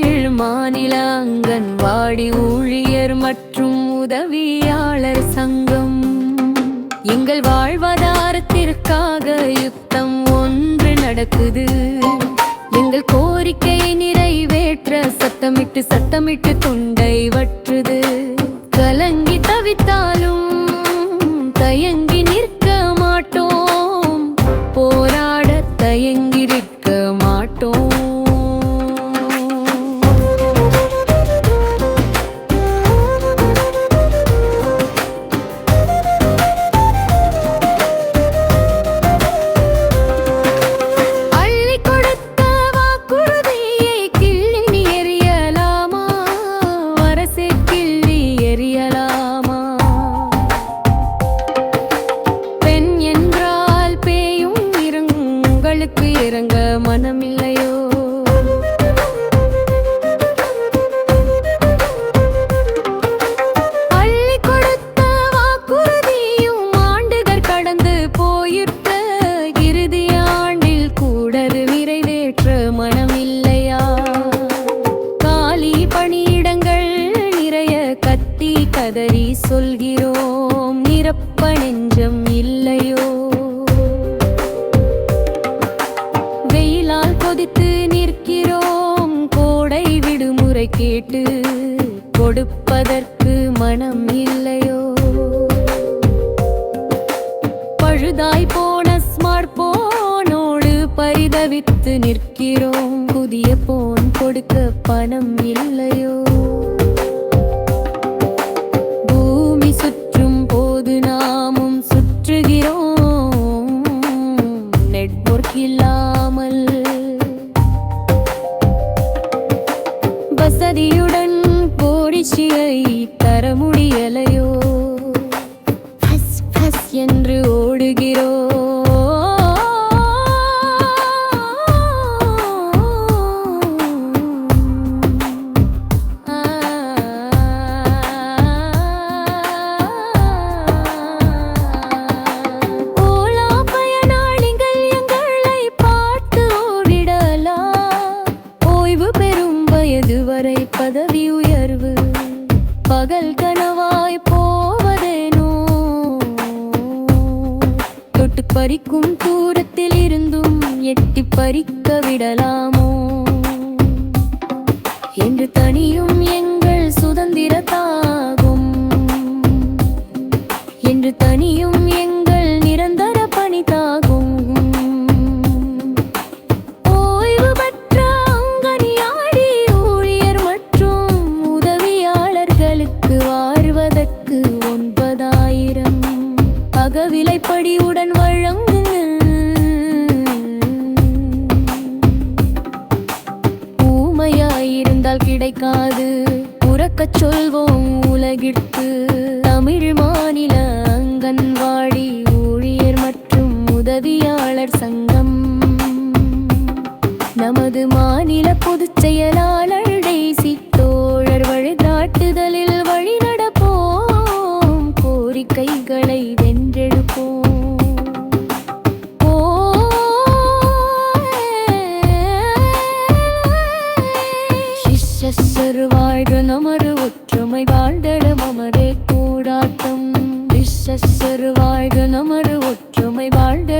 தமிழ் மாநில அங்கன்வாடி ஊழியர் மற்றும் உதவியாளர் சங்கம். எங்கள் வாழ்வாதாரத்திற்காக யுத்தம் ஒன்று நடக்குது. எங்கள் கோரிக்கையை நிறைவேற்ற சத்தமிட்டு சத்தமிட்டு தொண்டை வட்டு காலி பணியிடங்கள் நிறைய கத்தி கதறி சொல்கிறோம். நிரப்ப நெஞ்சம் இல்லையோ? கொதித்து நிற்கிறோம். கோடை விடுமுறை கேட்டு கொடுப்பதற்கு மனம் இல்லையோ? பழுதாய் போன ஸ்மார்ட் போனோடு பரிதவித்து நிற்கிறோம். புதிய போன் கொடுக்க பணம் இல்லையோ? வசதியுடன் போடிச்சியை தர முடியலையோ? என்று ஓடுகிறோம். உணர்வு பகல் கனவாய் போவதேனோ? தொட்டு பறிக்கும் தூரத்தில் இருந்தும் எட்டி பறிக்க விடலாமோ? என்று தனியும் எங்கள் சுதந்திர தாகும் என்று தனியும் ஊமையாயிருந்தால் கிடைக்காது. உறக்கச் சொல்வோம் உலகிற்கு. தமிழ் மாநில அங்கன்வாடி ஊழியர் மற்றும் உதவியாளர் சங்கம். நமது மாநில பொதுச் செயலாளர் டெய்சி தோழர் வழிகாட்டுதலில் வழி நடப்போம் கோரிக்கைகளை மலர் வாழ்க நமது ஒற்றுமை வாழ்தளம் அமரே கூடாட்டம். விஸ்வசர் வாழ்க நமது ஒற்றுமை வாழ்தளம்